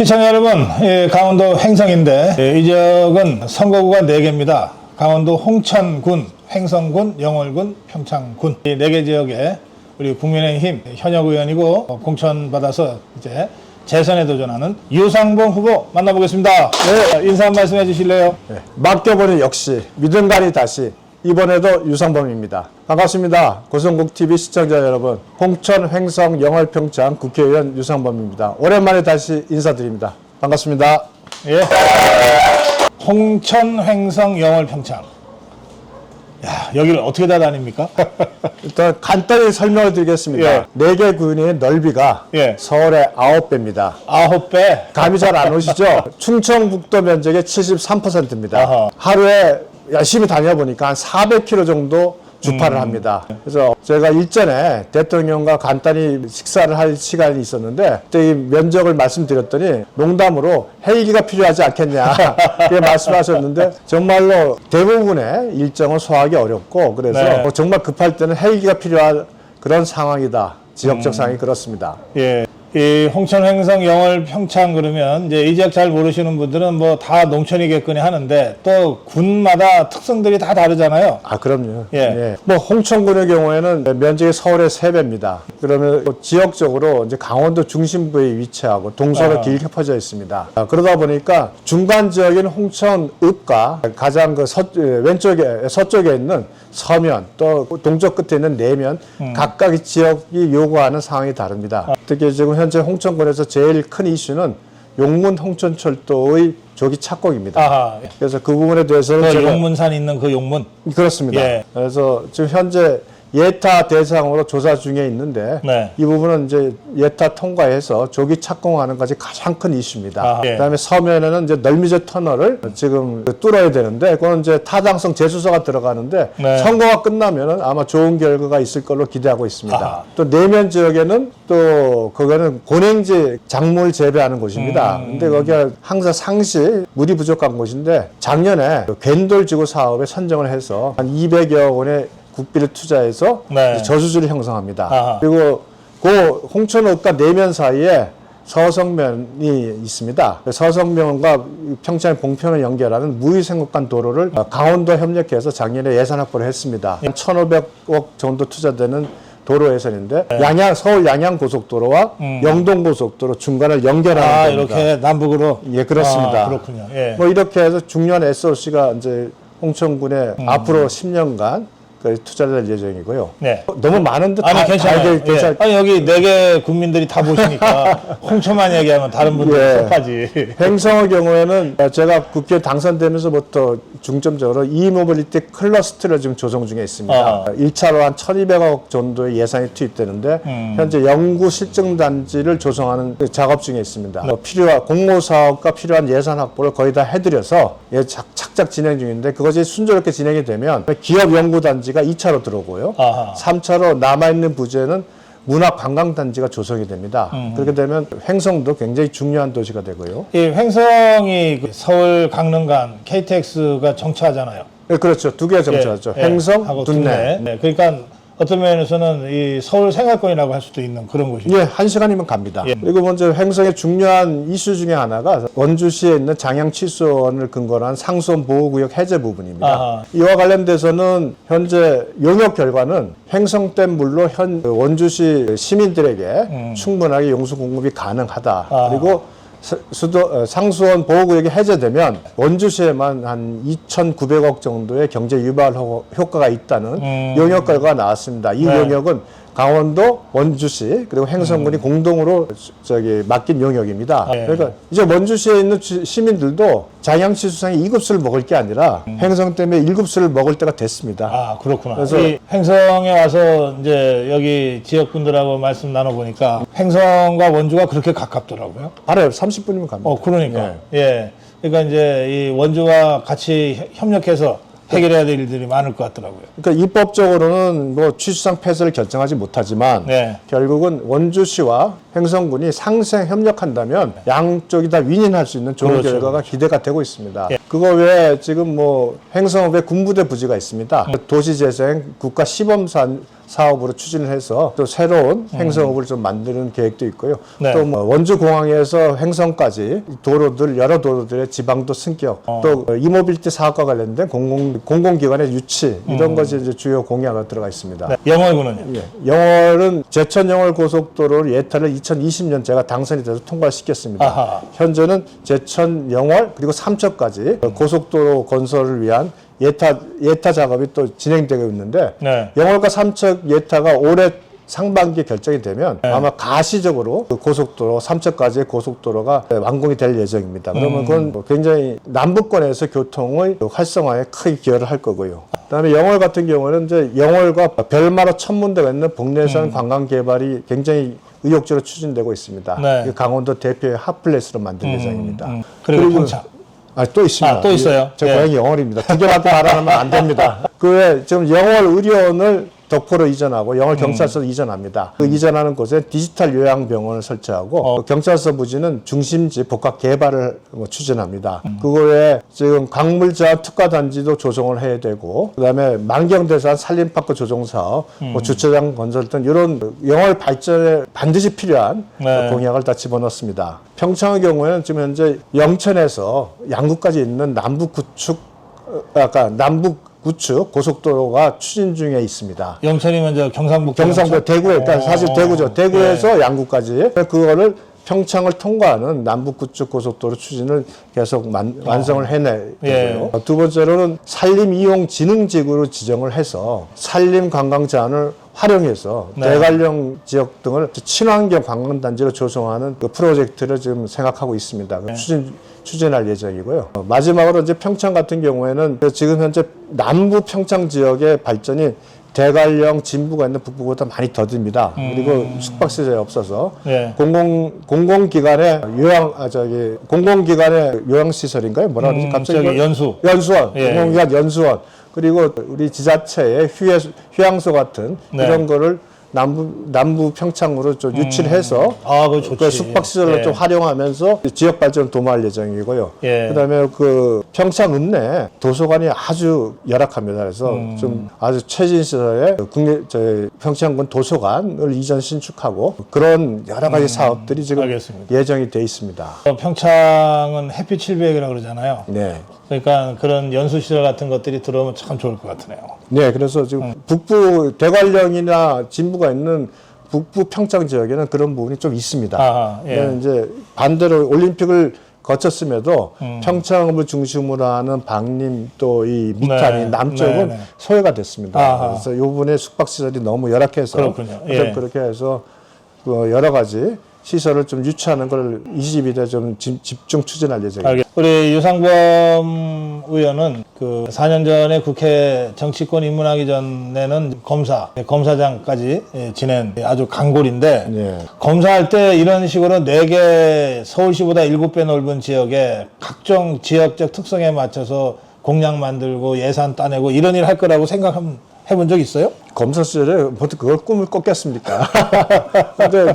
시청자 여러분, 예, 강원도 횡성인데 예, 이 지역은 선거구가 4개입니다. 강원도 홍천군, 횡성군, 영월군, 평창군 이 4개 지역에 우리 국민의힘 현역 의원이고 어, 공천받아서 이제 재선에 도전하는 유상봉 후보 만나보겠습니다. 네, 인사 한 말씀 해주실래요? 네, 맡겨보니 역시 믿음간이 다시 이번에도 유상범입니다. 반갑습니다. 고성국 TV 시청자 여러분, 홍천 횡성 영월평창 국회의원 유상범입니다. 오랜만에 다시 인사드립니다. 반갑습니다. 예. 홍천, 횡성, 영월, 평창. 야, 여기를 어떻게 다 다닙니까? 일단 간단히 설명을 드리겠습니다. 예. 네개 군의 넓이가 예. 서울의 아홉 배입니다. 아홉 배. 감이 잘 안 오시죠? 충청북도 면적의 73%입니다. 아하. 하루에 열심히 다녀보니까 한 400km 정도 주파를 음. 합니다. 그래서 제가 일전에 대통령과 간단히 식사를 할 시간이 있었는데 그때 이 면적을 말씀드렸더니 농담으로 헬기가 필요하지 않겠냐 그렇게 말씀하셨는데 정말로 대부분의 일정을 소화하기 어렵고 그래서 네. 뭐 정말 급할 때는 헬기가 필요한 그런 상황이다. 음. 지역적 상황이 그렇습니다. 예. 이 홍천, 횡성, 영월, 평창 그러면 이제 이 지역 잘 모르시는 분들은 뭐 다 농촌이겠거니 하는데 또 군마다 특성들이 다 다르잖아요. 아, 그럼요. 예. 뭐 홍천군의 경우에는 면적이 서울의 3배입니다. 그러면 뭐 지역적으로 이제 강원도 중심부에 위치하고 동서로 아. 길게 퍼져 있습니다. 아, 그러다 보니까 중간 지역인 홍천읍과 가장 그 서, 왼쪽에 서쪽에 있는 서면 또 동쪽 끝에 있는 내면 음. 각각의 지역이 요구하는 상황이 다릅니다. 아. 특히 지금 현재 홍천군에서 제일 큰 이슈는 용문 홍천철도의 조기 착공입니다. 아하. 그래서 그 부분에 대해서는 그 제가 용문산 있는 그 용문. 그렇습니다. 예. 그래서 지금 현재 예타 대상으로 조사 중에 있는데 네. 이 부분은 이제 예타 통과해서 조기 착공하는 것이 가장 큰 이슈입니다. 아, 예. 그다음에 서면에는 이제 널미제 터널을 지금 뚫어야 되는데 그건 이제 타당성 재수서가 들어가는데 네. 선거가 끝나면은 아마 좋은 결과가 있을 걸로 기대하고 있습니다. 아하. 또 내면 지역에는 또 그거는 고냉지 작물 재배하는 곳입니다. 음. 근데 거기가 항상 상시 물이 부족한 곳인데 작년에 그 괜돌 지구 사업에 선정을 해서 한 200여 원의 국비를 투자해서 네. 저수지를 형성합니다. 아하. 그리고 그 홍천읍과 내면 사이에 서성면이 있습니다. 서성면과 평창 봉편을 연결하는 무의생각관 도로를 강원도 협력해서 작년에 예산 확보를 했습니다. 한 1,500억 정도 투자되는 도로 예산인데 양양 서울 양양 고속도로와 영동 고속도로 중간을 연결하는 아, 겁니다. 이렇게 남북으로. 예, 그렇습니다. 아, 그렇군요. 예. 뭐 이렇게 해서 중요한 SOC가 이제 홍천군에 음. 앞으로 10년간 그 투자될 예정이고요. 네. 너무 많은데 아니 다, 괜찮아요. 다 예. 아니 여기 네 개 국민들이 다 보시니까 홍천만 얘기하면 다른 분들 예. 섭하지. 횡성의 경우에는 제가 국회 당선되면서부터 중점적으로 이모빌리티 클러스터를 지금 조성 중에 있습니다. 아. 1차로 한 1,200억 정도의 예산이 투입되는데 음. 현재 연구 실증 단지를 조성하는 그 작업 중에 있습니다. 뭐 필요한 공모 사업과 필요한 예산 확보를 거의 다 해드려서 예, 착, 착 착 진행 중인데 그것이 순조롭게 진행이 되면 기업 연구 단지가 2차로 들어오고요. 아하. 3차로 남아있는 부지에는 문화 관광 단지가 조성이 됩니다. 음. 그렇게 되면 횡성도 굉장히 중요한 도시가 되고요. 이 횡성이 그 서울 강릉 간 KTX가 정차하잖아요. 네, 그렇죠. 두 개가 정차하죠. 예, 예. 횡성, 하고 둔내. 네, 그러니까 어떤 면에서는 이 서울 생활권이라고 할 수도 있는 그런 곳이죠. 예, 한 시간이면 갑니다. 예. 그리고 먼저 횡성의 중요한 이슈 중에 하나가 원주시에 있는 장양치수원을 근거로 한 상수원 보호구역 해제 부분입니다. 아하. 이와 관련돼서는 현재 용역 결과는 횡성댐 물로 현 원주시 시민들에게 충분하게 용수 공급이 가능하다. 음. 아하. 그리고 서- 수도 어, 상수원 보호구역이 해제되면 원주시에만 한 2,900억 정도의 경제 유발 효- 효과가 있다는 음. 용역 결과가 나왔습니다. 이 네. 용역은 강원도 원주시 그리고 횡성군이 공동으로 수- 저기 맡긴 용역입니다. 음. 네. 그러니까 이제 원주시에 있는 주- 시민들도 장양치 수상이 2급수를 먹을 게 아니라 횡성 때문에 1급수를 먹을 때가 됐습니다. 음. 아 그렇구나. 그래서- 이 횡성에 와서 이제 여기 지역 분들하고 말씀 나눠 보니까 횡성과 원주가 그렇게 가깝더라고요. 바로 30분이면 갑니다. 어 그러니까 예. 그러니까 이제 이 원주와 같이 협- 협력해서 해결해야 될 일들이 많을 것 같더라고요. 그러니까 입법적으로는 뭐 취수상 폐쇄를 결정하지 못하지만 네. 결국은 원주시와 횡성군이 상생 협력한다면 양쪽이 다 윈윈할 수 있는 좋은 그렇죠, 결과가 기대가 되고 있습니다. 예. 그거 외에 지금 뭐 횡성읍에 군부대 부지가 있습니다. 도시재생 국가 시범 산 사업으로 추진을 해서 또 새로운 행성읍을 좀 만드는 계획도 있고요. 네. 또뭐 원주 공항에서 행성까지 도로들 여러 도로들의 지방도 승격, 어. 또 이모빌티 사업과 관련된 공공 공공기관의 유치 음. 이런 것이 이제 주요 공약가 들어가 있습니다. 네. 영월군은요? 예, 영월은 제천 영월 고속도로 예타를 2020년 제가 당선이 돼서 통과시켰습니다. 아하. 현재는 제천 영월 그리고 삼척까지 고속도로 건설을 위한 예타 예타 작업이 또 진행되고 있는데 네. 영월과 삼척 예타가 올해 상반기 결정이 되면 아마 가시적으로 그 고속도로 삼척까지의 고속도로가 완공이 될 예정입니다. 그러면 그건 뭐 굉장히 남북권에서 교통의 활성화에 크게 기여를 할 거고요. 그다음에 영월 같은 경우는 이제 영월과 별마로 천문대가 있는 북내산 관광 개발이 굉장히 의욕적으로 추진되고 있습니다. 네. 이 강원도 대표의 핫플레이스로 만들 예정입니다. 음, 그리고 평창. 아, 또 있습니다. 아, 또 있어요? 제 예. 고향이 영월입니다. 두 개밖에 말하면 안 됩니다. 그 외에 지금 영월 의료원을 덕포로 이전하고 영월 경찰서로 이전합니다. 그 이전하는 곳에 디지털 요양병원을 설치하고 어. 그 경찰서 부지는 중심지 복합 개발을 뭐 추진합니다. 그거에 지금 광물자 특화 단지도 조성을 해야 되고 그다음에 만경대산 산림파크 조성 사업, 뭐 주차장 건설 등 이런 영월 발전에 반드시 필요한 네. 공약을 다 집어넣습니다. 평창의 경우에는 지금 현재 영천에서 양구까지 있는 남북 구축, 어, 아까 남북 구축 고속도로가 추진 중에 있습니다. 영천이 먼저 경상북 경상도 대구에 일단 어. 사실 대구죠. 대구에서 네. 양구까지 그거를 평창을 통과하는 남북 구축 고속도로 추진을 계속 만- 완성을 해내고요. 예. 두 번째로는 산림 이용 진흥지구로 지정을 해서 산림 관광 제한을 활용해서 네. 대관령 지역 등을 친환경 관광 단지로 조성하는 그 프로젝트를 지금 생각하고 있습니다. 네. 추진 추진할 예정이고요. 어, 마지막으로 이제 평창 같은 경우에는 그 지금 현재 남부 평창 지역의 발전이 대관령 진부가 있는 북부보다 많이 더딥니다. 그리고 숙박 시설이 없어서 예. 공공 공공기관의 요양 아 저기 공공기관의 요양 시설인가요? 뭐라 그러지? 음, 갑자기 이거- 연수. 연수원 예. 공공기관 연수원 그리고 우리 지자체의 휴해 휴양소 같은 네. 이런 거를 남부 남부 평창으로 좀 유치를 해서 아, 그거 좋지. 그 숙박 시설로 예. 좀 활용하면서 지역 발전을 도모할 예정이고요. 예. 그다음에 그 평창 읍내 도서관이 아주 열악합니다. 그래서 음. 좀 아주 최신 시설의 국내 저희 평창군 도서관을 이전 신축하고 그런 여러 가지 사업들이 지금 음. 알겠습니다. 예정이 돼 있습니다. 어, 평창은 햇빛 700이라고 그러잖아요. 네. 그러니까 그런 연수 시설 같은 것들이 들어오면 참 좋을 것 같으네요. 네, 그래서 지금 음. 북부 대관령이나 진부가 있는 북부 평창 지역에는 그런 부분이 좀 있습니다. 아하, 예. 네, 이제 반대로 올림픽을 거쳤음에도 음. 평창을 중심으로 하는 방림 또이 밑단이 네, 남쪽은 네, 네. 소외가 됐습니다. 아하. 그래서 이 부분에 숙박 시설이 너무 열악해서 그렇군요. 예. 그렇게 해서 그 여러 가지 시설을 좀 유치하는 걸 22대 좀 집- 집중 추진할 예정입니다. 알겠. 우리 유상범 의원은 그 4년 전에 국회 정치권 입문하기 전에는 검사, 검사장까지 예, 지낸 아주 강골인데 네. 검사할 때 이런 식으로 4개 서울시보다 7배 넓은 지역에 각종 지역적 특성에 맞춰서 공약 만들고 예산 따내고 이런 일 할 거라고 생각해 본 적 있어요? 검사 시절에 보통 그걸 꿈을 꿨겠습니까? 근데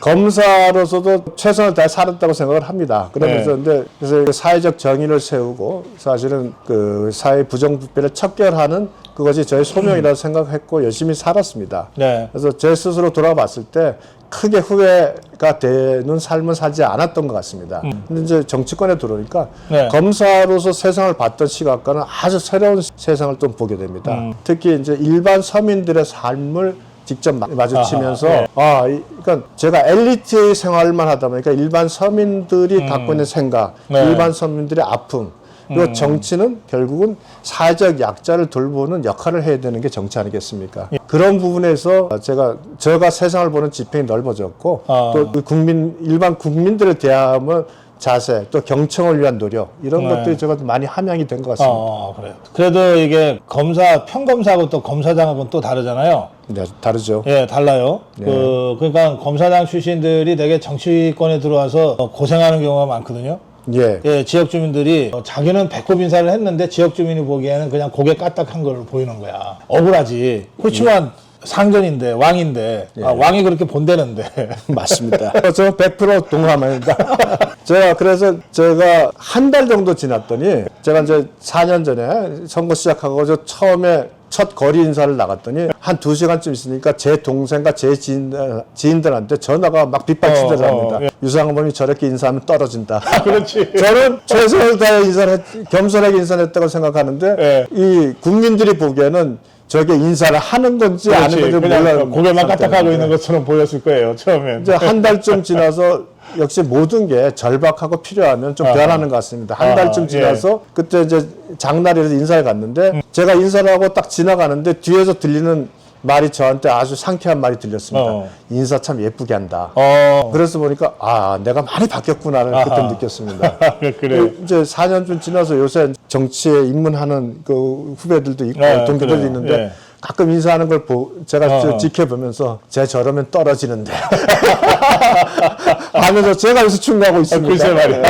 검사로서도 최선을 다해 살았다고 생각을 합니다. 그러면서 네. 근데 그래서 그 사회적 정의를 세우고 사실은 그 사회 부정부패를 척결하는 그것이 저의 소명이라고 생각했고 열심히 살았습니다. 네. 그래서 제 스스로 돌아봤을 때 크게 후회가 되는 삶을 살지 않았던 것 같습니다. 근데 이제 정치권에 들어오니까 네. 검사로서 세상을 봤던 시각과는 아주 새로운 세상을 좀 보게 됩니다. 특히 이제 일반 서민들의 삶을 직접 마- 마주치면서 아하, 네. 아, 이- 그러니까 제가 엘리트의 생활만 하다 보니까 일반 서민들이 갖고 있는 생각, 네. 일반 서민들의 아픔, 그리고 정치는 결국은 사회적 약자를 돌보는 역할을 해야 되는 게 정치 아니겠습니까? 그런 부분에서 제가 제가 세상을 보는 지평이 넓어졌고 아. 또그 국민 일반 국민들을 대하는 자세 또 경청을 위한 노력 이런 네. 것들이 제가 많이 함양이 된 것 같습니다. 어, 그래요. 그래도 이게 검사, 평검사하고 또 검사장하고는 또 다르잖아요. 네, 다르죠. 예, 달라요. 네. 그, 그러니까 검사장 출신들이 되게 정치권에 들어와서 어, 고생하는 경우가 많거든요. 예. 예, 지역 주민들이 어, 자기는 배꼽 인사를 했는데 지역 주민이 보기에는 그냥 고개 까딱한 걸 보이는 거야. 억울하지. 그렇지만 상전인데 왕인데 아, 왕이 그렇게 본다는데 맞습니다. 저 100% 동감합니다. 제가 그래서 제가 한 달 정도 지났더니 제가 이제 4년 전에 선거 시작하고 저 처음에 첫 거리 인사를 나갔더니 한 두 시간쯤 있으니까 제 동생과 제 지인들, 지인들한테 전화가 막 빗발치더랍니다. 어, 어, 예. 유상범이 저렇게 인사하면 떨어진다. 그렇지. 저는 최선을 다해 인사를 했, 겸손하게 인사를 했다고 생각하는데 예. 이 국민들이 보기에는 저게 인사를 하는 건지 아는 그렇지. 건지 몰라 고개만 까딱하고 있는 것처럼 보였을 거예요. 처음엔. 이제 한 달쯤 지나서 역시 모든 게 절박하고 필요하면 좀 아하. 변하는 것 같습니다. 한 아하, 달쯤 예. 지나서 그때 이제 장날이라서 인사를 갔는데 음. 제가 인사를 하고 딱 지나가는데 뒤에서 들리는 말이 저한테 아주 상쾌한 말이 들렸습니다. 어. 인사 참 예쁘게 한다. 어. 그래서 보니까 아 내가 많이 바뀌었구나를 그때 아하. 느꼈습니다. 그래. 이제 4년쯤 지나서 요새 정치에 입문하는 그 후배들도 있고 네, 동기들도 그래요. 있는데 예. 가끔 인사하는 걸 보, 제가 어. 저 지켜보면서 쟤 저러면 떨어지는데 하면서 제가 요새 충고하고 있습니다. 글쎄 말이야.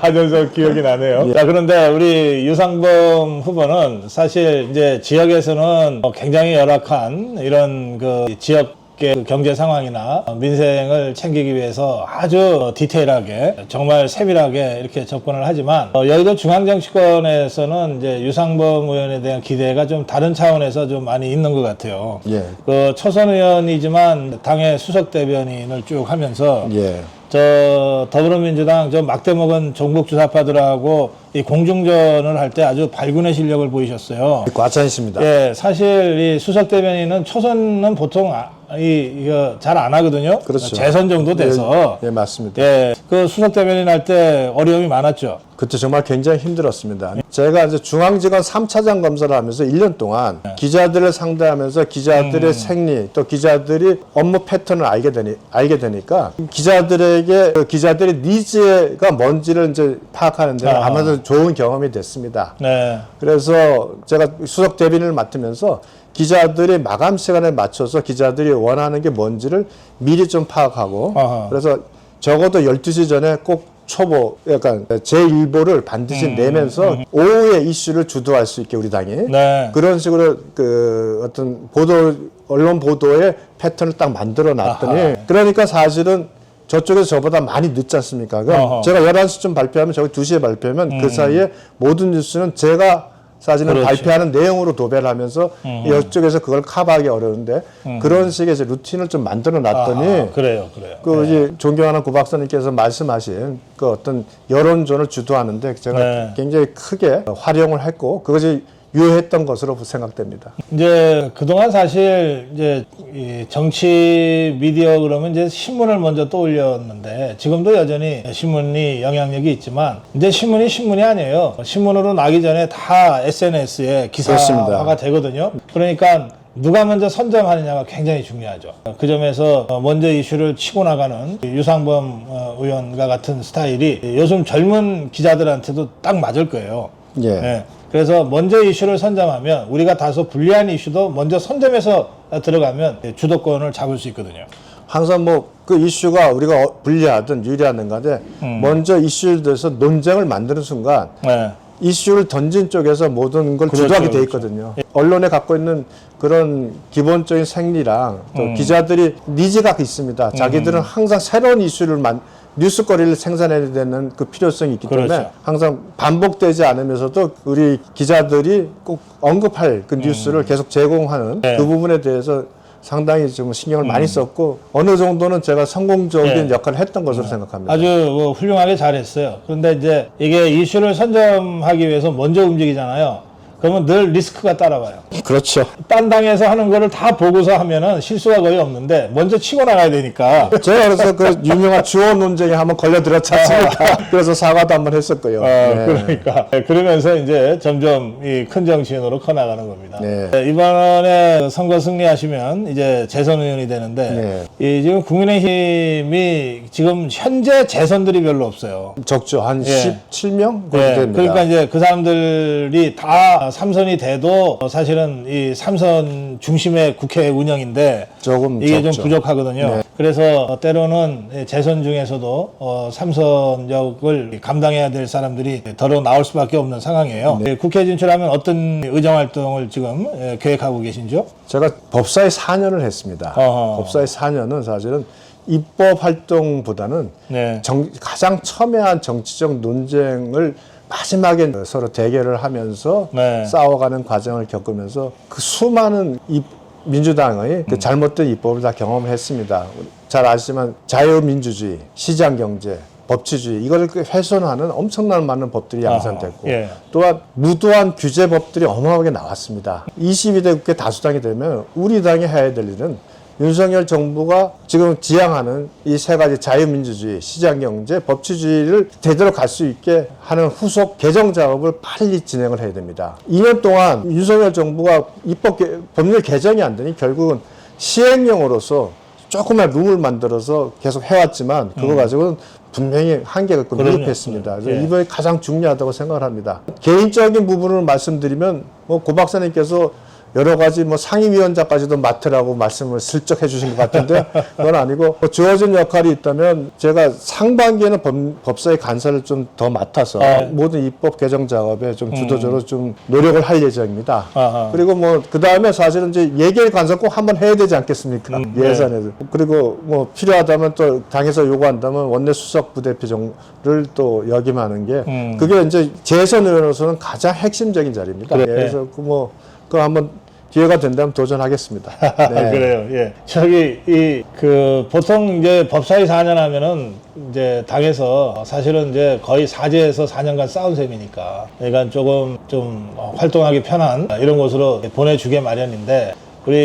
하면서 기억이 나네요. 자, 그런데 우리 유상범 후보는 사실 이제 지역에서는 굉장히 열악한 이런 그 지역 의 경제 상황이나 민생을 챙기기 위해서 아주 디테일하게 정말 세밀하게 이렇게 접근을 하지만 어, 여의도 중앙정치권에서는 이제 유상범 의원에 대한 기대가 좀 다른 차원에서 좀 많이 있는 것 같아요. 예. 그 초선 의원이지만 당의 수석 대변인을 쭉 하면서 예. 저 더불어민주당 저 막대 먹은 종북 주사파들하고 이 공중전을 할 때 아주 발군의 실력을 보이셨어요. 과찬이십니다. 예, 사실 이 수석 대변인은 초선은 보통 아, 이 이거 잘 안 하거든요. 그렇죠. 재선 정도 돼서 예, 예, 맞습니다. 예, 그 수석 대변인 할 때 어려움이 많았죠. 그때 정말 굉장히 힘들었습니다. 제가 이제 중앙지검 3차장 검사를 하면서 1년 동안 기자들을 상대하면서 기자들의 생리 또 기자들이 업무 패턴을 알게 되니 알게 되니까 기자들에게 그 기자들의 니즈가 뭔지를 이제 파악하는 데는 아. 아마도 좋은 경험이 됐습니다. 네. 그래서 제가 수석 대변인을 맡으면서 기자들이 마감 시간에 맞춰서 기자들이 원하는 게 뭔지를 미리 좀 파악하고 아하. 그래서 적어도 12시 전에 꼭 초보 약간 제1보를 반드시 음, 내면서 오후에 이슈를 주도할 수 있게 우리 당이 네. 그런 식으로 그 어떤 보도 언론 보도의 패턴을 딱 만들어 놨더니 아하. 그러니까 사실은 저쪽에서 저보다 많이 늦지 않습니까? 그럼. 음. 제가 11시쯤 발표하면 저기 2시에 발표하면 그 사이에 모든 뉴스는 제가 사실은 그렇지. 발표하는 내용으로 도배를 하면서 이쪽에서 그걸 커버하기 어려운데 그런 식의 이제 루틴을 좀 만들어 놨더니 음. 아하, 그래요, 그래요. 그 이제 존경하는 고 박사님께서 말씀하신 그 어떤 여론전을 주도하는데 제가 네. 굉장히 크게 활용을 했고 그것이 유효했던 것으로 생각됩니다. 이제 그동안 사실 이제 이 정치 미디어 그러면 이제 신문을 먼저 떠올렸는데 지금도 여전히 신문이 영향력이 있지만 이제 신문이 신문이 아니에요. 신문으로 나기 전에 다 SNS에 기사화가 그렇습니다. 되거든요. 그러니까 누가 먼저 선점하느냐가 굉장히 중요하죠. 그 점에서 먼저 이슈를 치고 나가는 유상범 어, 의원과 같은 스타일이 요즘 젊은 기자들한테도 딱 맞을 거예요. 예. 네. 그래서 먼저 이슈를 선점하면 우리가 다소 불리한 이슈도 먼저 선점해서 들어가면 주도권을 잡을 수 있거든요. 항상 뭐 그 이슈가 우리가 어- 불리하든 유리하든 간에 음. 먼저 이슈에 대해서 논쟁을 만드는 순간 네. 이슈를 던진 쪽에서 모든 걸 그렇죠, 주도하게 돼 그렇죠. 있거든요. 언론에 갖고 있는 그런 기본적인 생리랑 또 음. 기자들이 니즈가 있습니다. 자기들은 항상 새로운 이슈를 만 뉴스거리를 생산해야 되는 그 필요성이 있기 때문에 그렇죠. 항상 반복되지 않으면서도 우리 기자들이 꼭 언급할 그 뉴스를 계속 제공하는 음. 네. 음. 그 부분에 대해서 상당히 좀 신경을 많이 썼고 어느 정도는 제가 성공적인 네. 역할을 했던 것으로 생각합니다. 아주 뭐 훌륭하게 잘했어요. 그런데 이제 이게 이슈를 선점하기 위해서 먼저 움직이잖아요. 그러면 늘 리스크가 따라와요. 그렇죠. 딴 당에서 하는 거를 다 보고서 하면은 실수가 거의 없는데 먼저 치고 나가야 되니까. 제가 그래서 그 유명한 주어 논쟁에 한번 걸려들었지 않습니까? 그래서 사과도 한번 했었고요. 어, 네. 그러니까 네, 그러면서 이제 점점 이 큰 정치인으로 커나가는 겁니다. 네. 네, 이번에 선거 승리하시면 이제 재선 의원이 되는데 이 지금 국민의힘이 지금 현재 재선들이 별로 없어요. 적죠. 한 예. 17명 정도 네, 됩니다. 그러니까 이제 그 사람들이 다 삼선이 돼도 사실은 이 삼선 중심의 국회 운영인데 조금 이게 적죠. 좀 부족하거든요. 네. 그래서 때로는 재선 중에서도 어, 삼선 역을 감당해야 될 사람들이 더러 나올 수밖에 없는 상황이에요. 네. 국회 진출하면 어떤 의정 활동을 지금 예, 계획하고 계신지요? 제가 법사에 4년을 했습니다. 어허. 법사에 4년은 사실은 입법 활동보다는 네. 정- 가장 첨예한 정치적 논쟁을 마지막에 서로 대결을 하면서 네. 싸워가는 과정을 겪으면서 그 수많은 이 민주당의 그 잘못된 입법을 다 경험을 했습니다. 잘 아시지만 자유민주주의, 시장경제, 법치주의 이걸 그 훼손하는 엄청난 많은 법들이 양산됐고 예. 또한 무도한 규제법들이 어마어마하게 나왔습니다. 22대 국회 다수당이 되면 우리 당이 해야 될 일은 윤석열 정부가 지금 지향하는 이 세 가지 자유민주주의, 시장경제, 법치주의를 제대로 갈 수 있게 하는 후속 개정 작업을 빨리 진행을 해야 됩니다. 2년 동안 윤석열 정부가 입법 개- 법률 개정이 안 되니 결국은 시행령으로서 조그만 룸을 만들어서 계속 해왔지만 그거 가지고는 분명히 한계가 있고. 미흡했습니다. 그래서 예. 이번에 가장 중요하다고 생각을 합니다. 개인적인 부분을 말씀드리면 뭐 고 박사님께서 여러 가지 뭐 상임위원장까지도 맡으라고 말씀을 슬쩍 해주신 것 같은데 그건 아니고 뭐 주어진 역할이 있다면 제가 상반기에는 법, 법사위 간사를 좀 더 맡아서 아. 모든 입법 개정 작업에 좀 주도적으로 좀 노력을 할 예정입니다. 아하. 그리고 뭐 그 다음에 사실은 이제 예결 간사 꼭 한번 해야 되지 않겠습니까? 음, 네. 예산에도 그리고 뭐 필요하다면 또 당에서 요구한다면 원내 수석 부대표를 또 역임하는 게 음. 그게 이제 재선 의원으로서는 가장 핵심적인 자리입니다. 그래. 예, 그래서 그 뭐 그거 한번 기회가 된다면 도전하겠습니다. 네. 그래요. 예. 저기 이 그 보통 이제 법사위 4년 하면은 이제 당에서 사실은 이제 거의 사제에서 4년간 싸운 셈이니까 그러니까 조금 좀 활동하기 편한 이런 곳으로 보내주게 마련인데 우리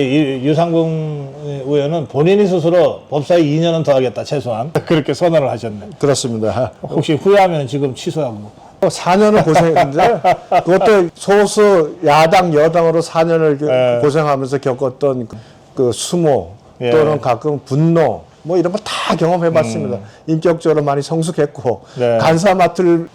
이- 유상봉 의원은 본인이 스스로 법사위 2년은 더 하겠다 최소한 그렇게 선언을 하셨네. 그렇습니다. 혹시 후회하면 지금 취소하고. 4년을 고생했는데 그것도 소수 야당 여당으로 4년을 그 예. 고생하면서 겪었던 그, 그 수모 예. 또는 가끔 분노 뭐 이런 걸 다 경험해봤습니다. 인격적으로 많이 성숙했고 음. 네. 간사 맡을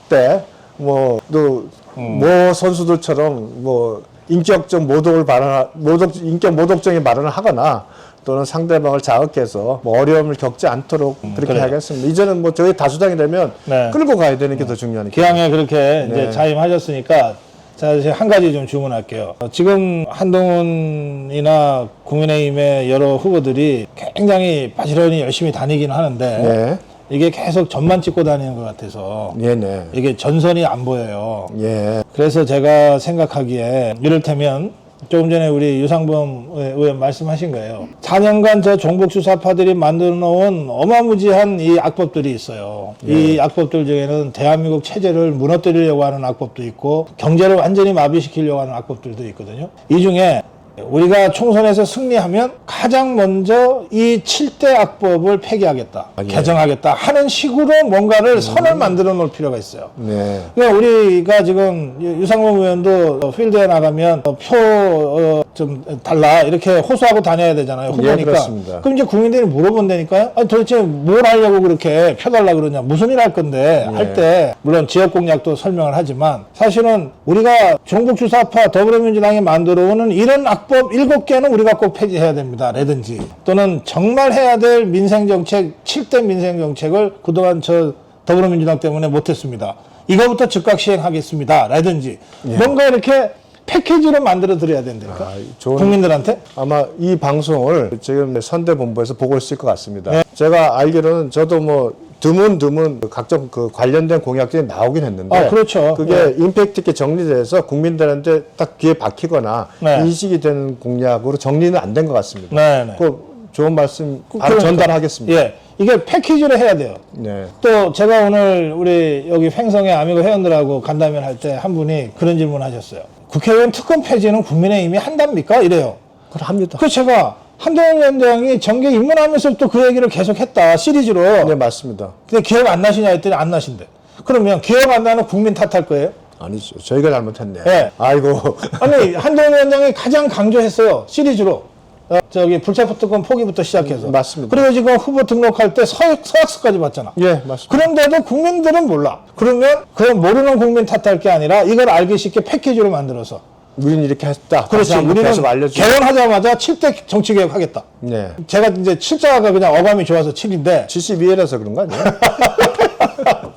때뭐또모 음. 선수들처럼 뭐 인격적 모독을 발언 모독 인격 모독적인 발언을 하거나 또는 상대방을 자극해서 뭐 어려움을 겪지 않도록 그렇게 음, 그래요. 하겠습니다. 이제는 뭐 저희 다수당이 되면 네. 끌고 가야 되는 게 더 중요하니까. 기왕에 그렇게 이제 네. 자임하셨으니까 자 이제 한 가지 좀 주문할게요. 어, 지금 한동훈이나 국민의힘의 여러 후보들이 굉장히 바지런히 열심히 다니긴 하는데 네. 이게 계속 점만 찍고 다니는 것 같아서 예, 네. 이게 전선이 안 보여요. 예. 그래서 제가 생각하기에 이를테면 조금 전에 우리 유상범 의원 말씀하신 거예요. 4년간 저 종북주사파들이 만들어 놓은 어마무지한 이 악법들이 있어요. 이 악법들 중에는 대한민국 체제를 무너뜨리려고 하는 악법도 있고 경제를 완전히 마비시키려고 하는 악법들도 있거든요. 이 중에 우리가 총선에서 승리하면 가장 먼저 이 7대 악법을 폐기하겠다, 아, 예. 개정하겠다 하는 식으로 뭔가를 선을 만들어 놓을 필요가 있어요. 네. 그러니까 우리가 지금 유- 유상범 의원도 필드에 나가면 어, 표좀 달라 이렇게 호소하고 다녀야 되잖아요. 후보니까. 예, 그렇습니다. 그럼 이제 국민들이 물어본다니까요. 아니 도대체 뭘 하려고 그렇게 펴달라 그러냐? 무슨 일 할 건데 예. 할때 물론 지역 공약도 설명을 하지만 사실은 우리가 종북주사파 더불어민주당이 만들어 오는 이런 악법 일곱 개는 우리가 꼭 폐지해야 됩니다. 라든지 또는 정말 해야 될 민생 정책 7대 민생 정책을 그동안 저 더불어민주당 때문에 못했습니다. 이거부터 즉각 시행하겠습니다. 라든지 뭔가 이렇게 패키지로 만들어 드려야 된다니까. 아, 국민들한테. 아마 이 방송을 지금 선대본부에서 보고 있을 것 같습니다. 네. 제가 알기로는 저도 뭐 드문드문 각종 그 관련된 공약들이 나오긴 했는데 아, 그렇죠. 그게 임팩트 있게 정리돼서 국민들한테 딱 귀에 박히거나 네. 인식이 되는 공약으로 정리는 안 된 것 같습니다. 네, 네. 그 좋은 말씀 바로 그러니까. 전달하겠습니다. 예. 이게 패키지로 해야 돼요. 네. 또 제가 오늘 우리 여기 횡성의 아미고 회원들하고 간담회를 할때 한 분이 그런 질문 하셨어요. 국회의원 특검 폐지는 국민의힘이 한답니까? 이래요. 그럼 합니다. 그 제가 한동훈 위원장이 정계 입문하면서 또 그 얘기를 계속 했다. 시리즈로. 네, 맞습니다. 근데 기억 안 나시냐 했더니 안 나신대. 그러면 기억 안 나는 국민 탓할 거예요? 아니죠. 저희가 잘못했네. 네. 아이고. 아니 한동훈 위원장이 가장 강조했어요. 시리즈로. 어, 저기 불체포 특권 포기부터 시작해서. 음, 맞습니다. 그리고 지금 후보 등록할 때 서약, 서약서까지 받잖아. 예, 맞습니다. 그런데도 국민들은 몰라. 그러면 그냥 모르는 국민 탓할 게 아니라 이걸 알기 쉽게 패키지로 만들어서. 우리는 이렇게 했다. 그렇지. 우리는. 개헌하자마자 7대 정치개혁 하겠다. 네. 제가 이제 7자가 그냥 어감이 좋아서 7인데 72회라서 그런 거 아니에요?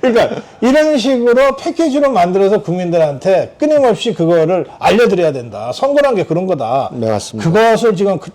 그러니까 이런 식으로 패키지로 만들어서 국민들한테 끊임없이 그거를 알려드려야 된다. 선거란 게 그런 거다. 네, 맞습니다. 그것을 지금 그-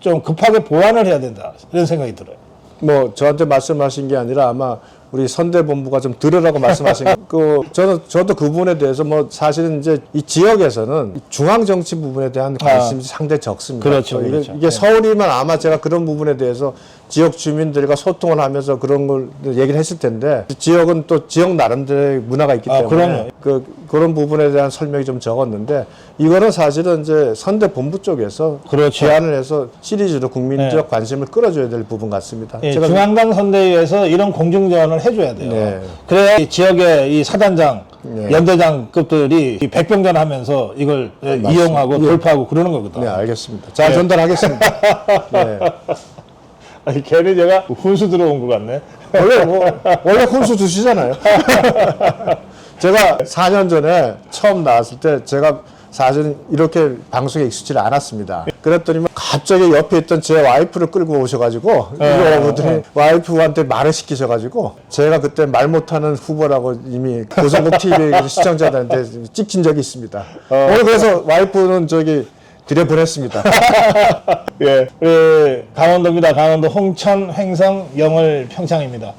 좀 급하게 보완을 해야 된다. 이런 생각이 들어요. 뭐 저한테 말씀하신 게 아니라 아마 우리 선대본부가 좀 들으라고 말씀하신 그 저는 저도 그 부분에 대해서 뭐 사실은 이제 이 지역에서는 중앙 정치 부분에 대한 관심이 상당히 적습니다. 아. 그렇죠, 이게, 그렇죠. 이게 서울이면 아마 제가 그런 부분에 대해서 지역 주민들과 소통을 하면서 그런 걸 얘기를 했을 텐데 지역은 또 지역 나름대로의 문화가 있기 아, 때문에 그럼요. 그 그런 부분에 대한 설명이 좀 적었는데 이거는 사실은 이제 선대 본부 쪽에서 그렇죠. 제안을 해서 시리즈로 국민적 관심을 끌어줘야 될 부분 같습니다. 예, 중앙당 선대위에서 이런 공중전을 해줘야 돼요. 네. 그래야 이 지역의 이 사단장, 네. 연대장급들이 이 백병전 하면서 이걸 예, 이용하고 돌파하고 그러는 거거든. 네 알겠습니다. 잘 전달하겠습니다. 네. 아니, 걔는 제가 훈수 들어온 것 같네. 원래 뭐 원래 혼수 주시잖아요. 제가 4년 전에 처음 나왔을 때 제가 사실은 이렇게 방송에 익숙치 않았습니다. 그랬더니 갑자기 옆에 있던 제 와이프를 끌고 오셔가지고 이거 오더니 와이프한테 말을 시키셔가지고 제가 그때 말 못하는 후보라고 이미 고성국 TV 시청자들한테 찍힌 적이 있습니다. 오늘 그래서 와이프는 저기 들여보냈습니다. 예, 우리 강원도입니다. 강원도 홍천, 횡성, 영월, 평창입니다.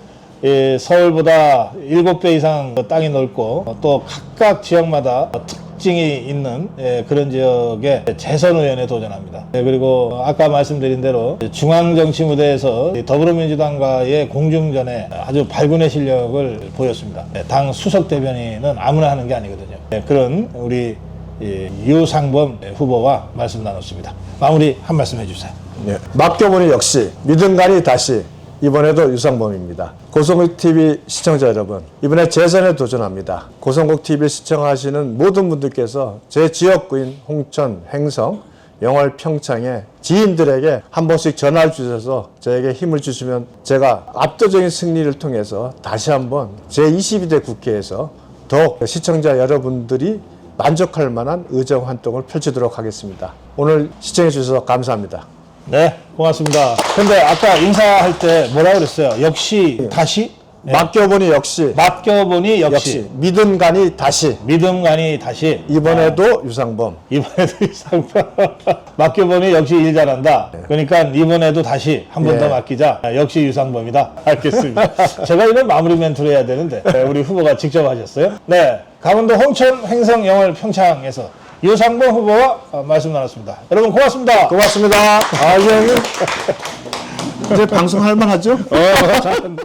예, 서울보다 7배 이상 땅이 넓고 또 각각 지역마다 특 징이 있는 예, 그런 지역에 재선 의원에 도전합니다. 예, 그리고 아까 말씀드린 대로 중앙 정치 무대에서 더불어민주당과의 공중전에 아주 발군의 실력을 보였습니다. 예, 당 수석 대변인은 아무나 하는 게 아니거든요. 예, 그런 우리 예, 유상범 후보와 말씀 나눴습니다. 마무리 한 말씀 해주세요. 예. 맡겨보니 역시 믿음 간이 다시 이번에도 유상범입니다. 고성국 TV 시청자 여러분, 이번에 재선에 도전합니다. 고성국 TV 시청하시는 모든 분들께서 제 지역구인 홍천, 횡성, 영월, 평창에 지인들에게 한 번씩 전화를 주셔서 저에게 힘을 주시면 제가 압도적인 승리를 통해서 다시 한번 제22대 국회에서 더욱 시청자 여러분들이 만족할 만한 의정 활동을 펼치도록 하겠습니다. 오늘 시청해 주셔서 감사합니다. 네, 고맙습니다. 근데 아까 인사할 때 뭐라 그랬어요? 역시 다시 맡겨보니 역시 맡겨보니 역시, 역시 믿음 간이 다시 믿음 간이 다시 이번에도 유상범 이번에도 이상범 맡겨보니 역시 일 잘한다. 그러니까 이번에도 다시 한 번 더 예. 맡기자. 아, 역시 유상범이다. 알겠습니다. 제가 이런 마무리 멘트를 해야 되는데 네, 우리 후보가 직접 하셨어요. 네, 강원도 홍천, 횡성, 영월, 평창에서 유상범 후보와 어, 말씀 나눴습니다. 여러분 고맙습니다. 고맙습니다. 아, 이제, 이제 방송할 만하죠? 어.